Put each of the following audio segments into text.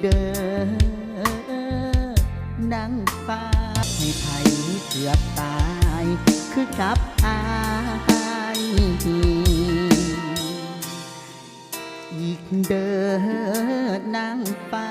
เด้อนางฟ้าให้ไผเกือบตาย คือกับอายอีกเด้อนางฟ้า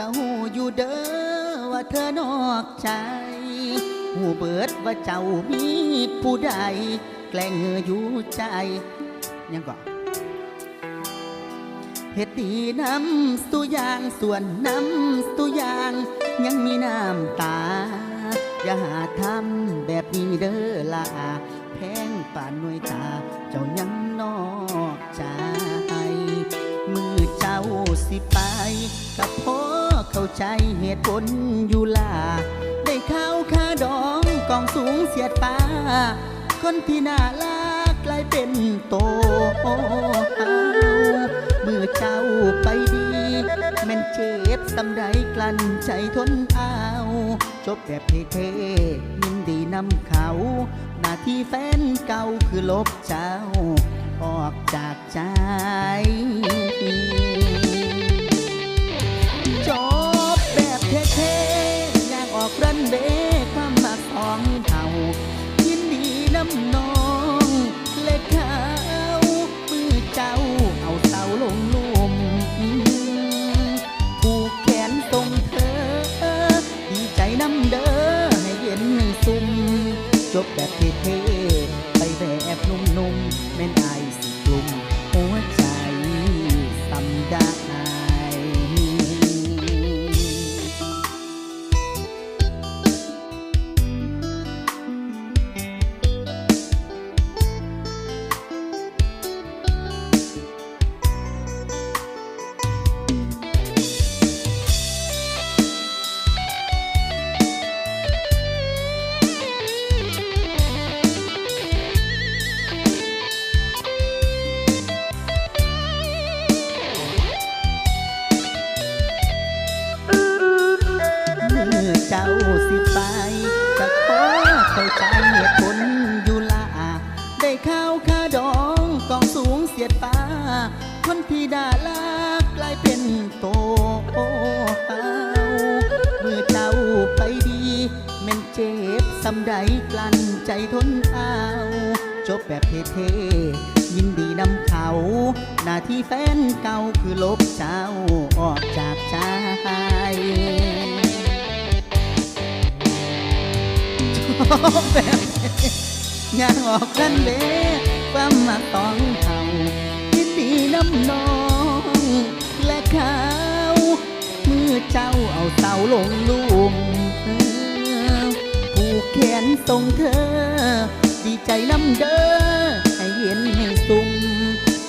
ก็หูอยู่เด้อว่าเธอนอกใจหูเบิดว่าเจ้ามีผู้ใด แกล้งเงออยู่ใจ ยังก่อนเฮ็ดดีน้ำสุยางส่วนน้ำสุยาง ยังมีน้ำตา อย่าหาทำแบบนี้เด้อละแพงป่านหน่วยตา เจ้ายังนอกใจ ใจเหตุผลอยู่ล่ะได้ข้าวค่าดองกองสูงเสียดฟ้า คนที่น่ารักกลายเป็นโตเมือเจ้าไปดีแม่นเจ็บสำใดกลั้นใจทนเอาจบแบบเท่ๆยินดีนำเขา หน้าที่แฟนเก่าคือลบเจ้า ออกจากใจ อยากออกรันเว คนที่ด่าลากกลายเป็นโตเฮาเมื่อเจ้าไปดีแม่นเจ็บสำใดกลั้นใจทนเอาจบแบบเท่ๆยินดีนำเขา หน้าที่แฟนเก่าคือลบเจ้าออกจากใจแบบอยากออกกันเด้ความมาต้องเขา น้ำนองและเขาเมื่อเจ้าเอาเสาลงลุมผูกแขนทรงเธอ ดีใจน้ำเด้อให้เย็นให้ซุ่ม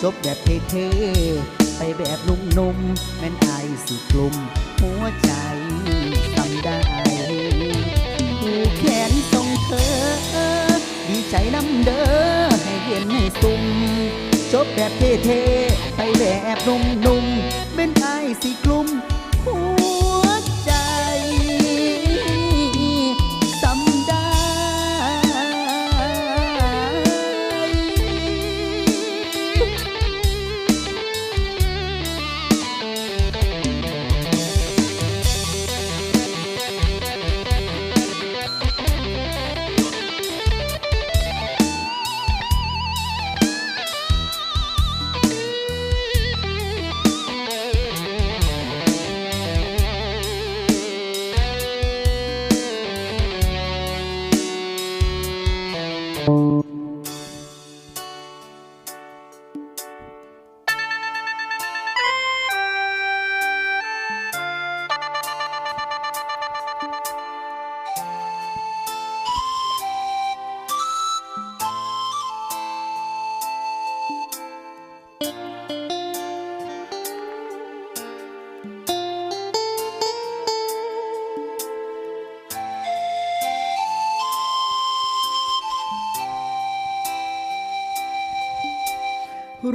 จบแบบเท่ๆไปแบบนุ่มๆแม่นอายสิกลุ่มหัวใจทำได้ผูกแขนทรงเธอ ดีใจน้ำเด้อให้เย็นให้ซุ่ม จบแบบเท่ๆไปแบบนุ่มๆเป็นไอสีกลุ่ม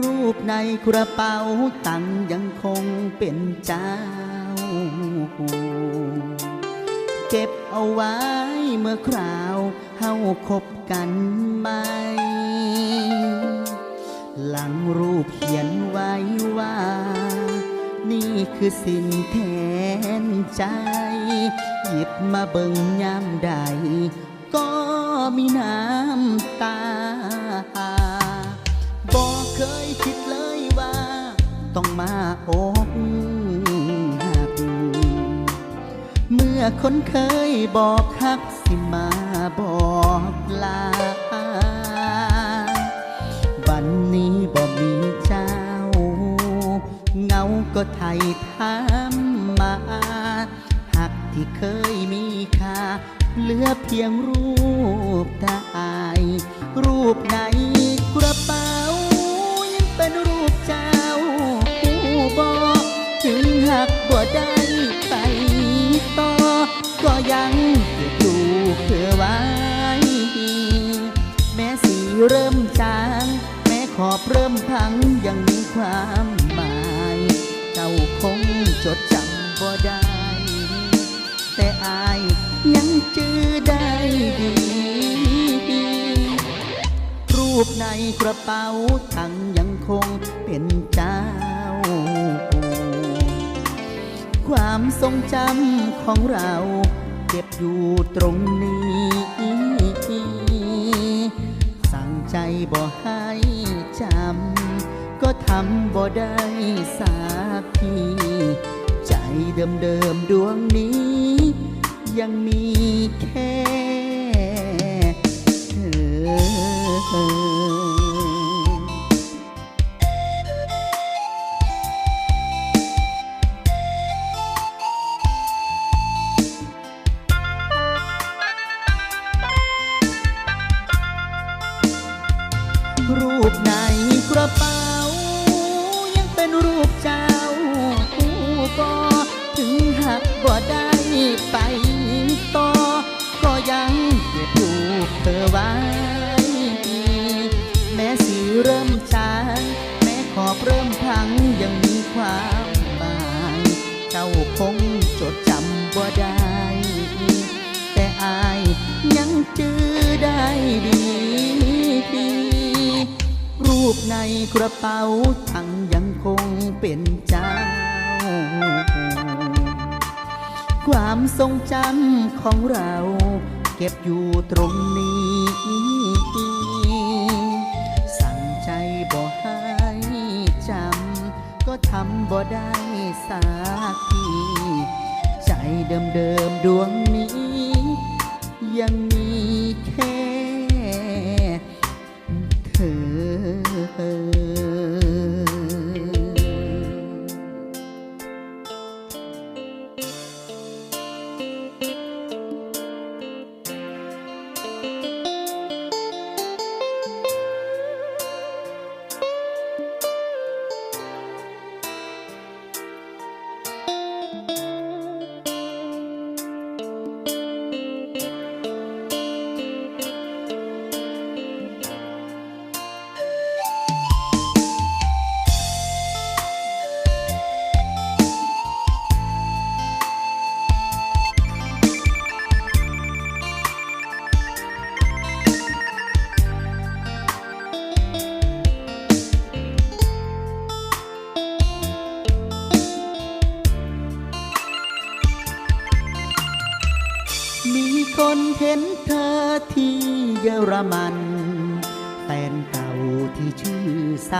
รูปในกระเป๋าตังยังคงเป็นเจ้า เก็บเอาไว้เมื่อคราวเฮาคบกันใหม่หลังรูปเขียนไว้ว่า นี่คือสิ่งแทนใจ หยิบมาเบิ่งยามใด ก็มีน้ำตา เคยคิดเลยว่า ต้องมาอกหัก เมื่อคนเคยบอกฮักสิมาบอกลา วันนี้บ่มีเจ้า เงาก็ไทยถามมาหักที่เคยมีค่าเหลือเพียงรูปตาย รูปใน บ่ได้ไปต่อ ก็ยังเก็บรูปเธอไว้ แม้สีเริ่มจาง แม้ขอบเริ่มพังยังมีความหมายเจ้าคงจดจำบ่ได้ แต่อายยังจื้อได้ดีรูปในกระเป๋าตังยังคงเป็น ความทรงจำของเราเก็บอยู่ตรงนี้ สั่งใจบ่ให้จำ ก็ทำบ่ได้สักที ใจเดิมๆดวงนี้ ยังมีแค่ จื้อได้ดีรูปในกระเป๋าทังยังคงเป็นเจ้า ความทรงจำของเรา เก็บอยู่ตรงนี้ สั่งใจบ่ให้จำ ก็ทำบ่ได้สักที ใจเดิมๆดวงนี้ ยังมีแค่เธอ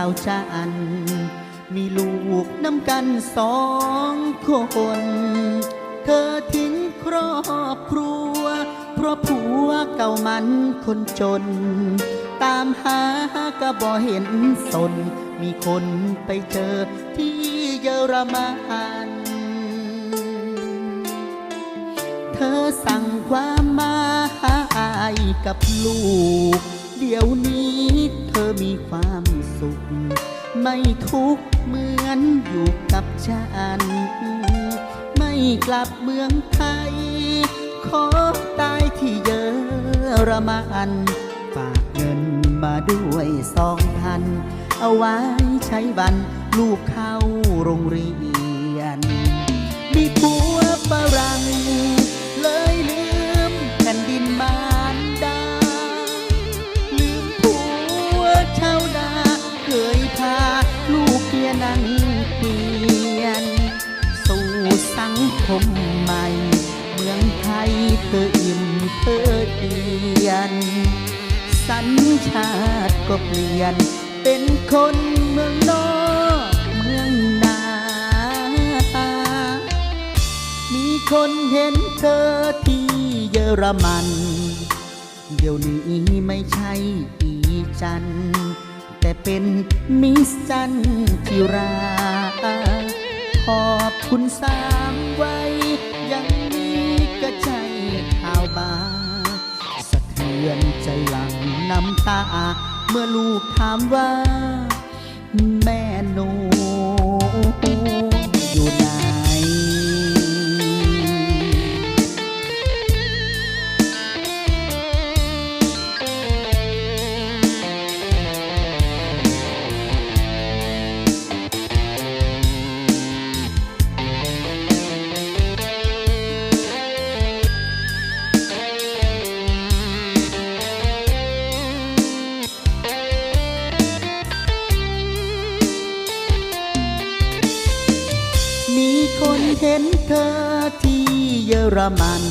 าวจันมีลูกน้ำกันสองคน เธอทิ้งครอบครัว เพราะผัวเก่ามันคนจน ตามหาก็บ่เห็นสน มีคนไปเจอที่เยอรมันเธอสั่งความมาหาอายกับลูก เดี๋ยวนี้เธอมีความสุข ไม่ทุกข์เหมือนอยู่กับฉัน ไม่กลับเมืองไทย ขอตายที่เยอรมันฝากเงินมาด้วยสองพัน เอาไว้ใช้วันลูกเข้าโรงเรีย ออิ่มเธอเดียน สัญชาติก็เปลี่ยน เป็นคนเมืองนอกเมืองนามีคนเห็นเธอที่เยอรมัน เดี๋ยวนี้ไม่ใช่อีจัน แต่เป็นมิสจันจิรา ขอบคุณสามไว้ยัง เลือนใจหลังน้ำตา เมื่อลูกถามว่า แม่ คนเห็นเธอที่เยอรมัน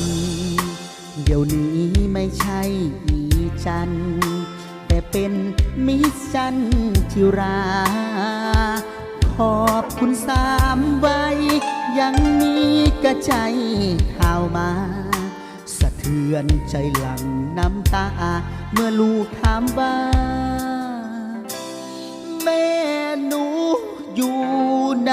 เดี๋ยวนี้ไม่ใช่อีจัน แต่เป็นมิจันจิรา ขอบคุณสามไว้ยังมีกระใจข่าวมา สะเทือนใจหลังน้ำตา เมื่อลูกถามว่าแม่หนูอยู่ไหน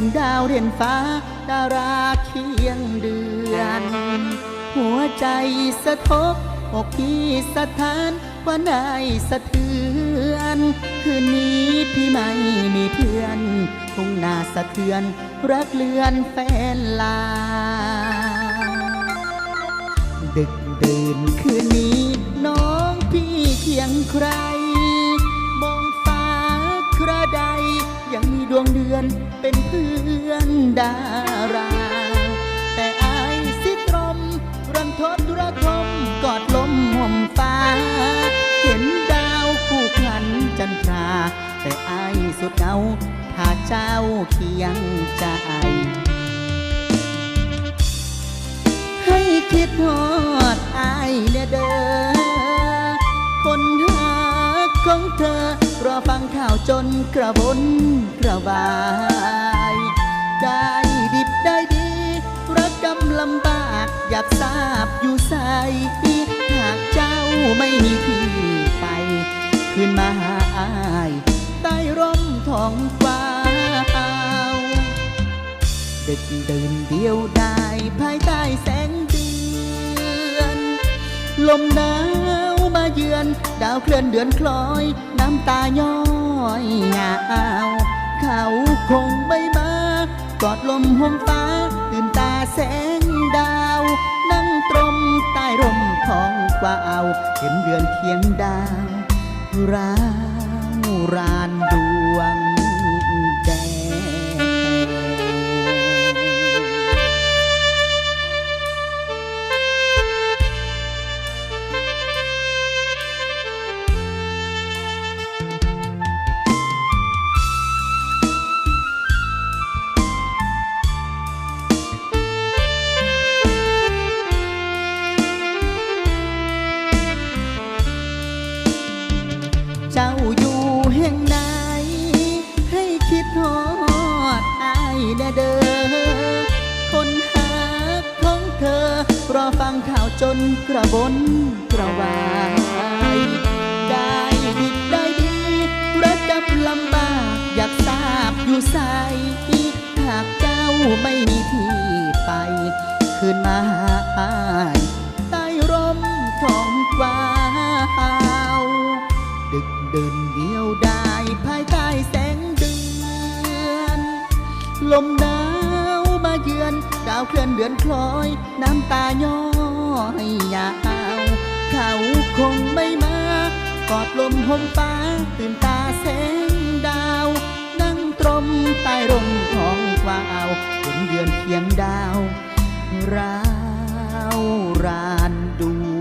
นดาวเด่นฟ้า ดาราเคียงเดือน หัวใจสะทบอกพี่สะทานว่านายสะเทือน คืนนี้พี่ไม่มีเพื่อนคงน่าสะเทือน รักเลือนแฟนลา ดึกดื่นคืนนี้น้องพี่เคียงใคร ดวงเดือนเป็นเพื่อนดารา แต่อายสิตรมรันทดระทมกอดลมห่มฟ้า เห็นดาวคู่ขลันจันทรา แต่อายสุดเหงาถ้าเจ้าเคียงใจ ให้คิดฮอดอายเนี่ยเด้อคนหา ของเธอ รอฟังข่าวจนกระวนกระวาย ได้ดิบได้ดี รักกำลำบาก อยากทราบอยู่ใสหากเจ้าไม่มีที่ไปคืนมาหาอายใต้ร่มทองฟ้าดึกเดื่นเดียวได้ภายใต้แสงเดือน ลมหนาว มาเยือน ดาวเคลื่อนเดือนคล้อย น้ำตาย้อยเหงาเขาคงไม่มากอดลมห่มฟ้า ตื่นตาแสงดาว นั่งตรมใต้ร่มท้องกว่าเอา เห็นเดือนเคียงดาวร้าวรานดู แน่เด้อคนหาของเธอ รอฟังข่าวจนกระบนกระวายได้ดีบได้ดีระดับลำบากอยากทราบอยู่ใสหากเจ้าไม่มีที่ไปคืนมาหาใต้ร่มของกวาวดึกเดินเดียวด ลมหนาวมาเยือน ดาวเคลื่อนเดือนคล้อย น้ำตาย้อยยาวเขาคงไม่มากอดลมห่มป้าตื่นตาแสงดาว นั่งตรมใต้ร่มของกวาวาห็นเดือนเพียงดาว ราวรานดู